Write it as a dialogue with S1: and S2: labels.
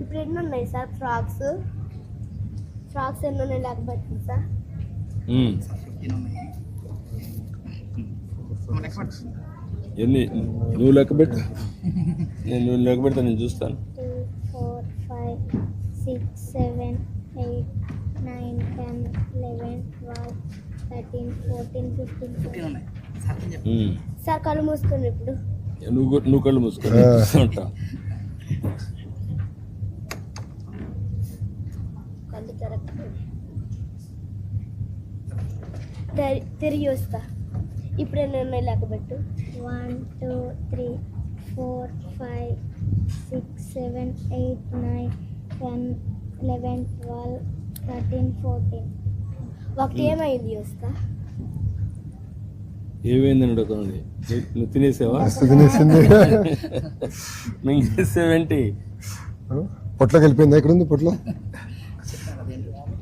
S1: ఇప్పుడు ఎన్ని ఉన్నాయి సార్ ఫ్రాక్స్? ఫ్రాక్స్ ఎన్ని ఉన్నాయి లేకపోతే సార్.
S2: ఎన్ని? నువ్వు లెక్క పెట్టు. నేను నువ్వు లెక్క పెడతా నేను చూస్తాను.
S1: Two four five six seven eight nine ten eleven twelve thirteen fourteen fifteen. Sir కళ్ళు మూసుకోండి ఇప్పుడు.
S2: నువ్వు నువ్వు కళ్ళు మూసుకో
S1: కళ్ళు తెరక్ తెరి- తిరిగి వస్తా. ఇప్పుడు ఎన్ని ఉన్నాయి లెక్కబెట్టు one two three four five six seven eight nine ten eleven twelve thirteen fourteen. ఒకటి ఏమైంది వస్తా?
S2: ఏమైందని అడుగుతుంది నువ్వు తినేసావా?
S3: తినేసింది.
S2: మింగేసేవేంటి
S3: పొట్లోకి వెళ్ళిపోయిందా ఇక్కడ ఉంది పొట్లో?
S4: Hallelujah.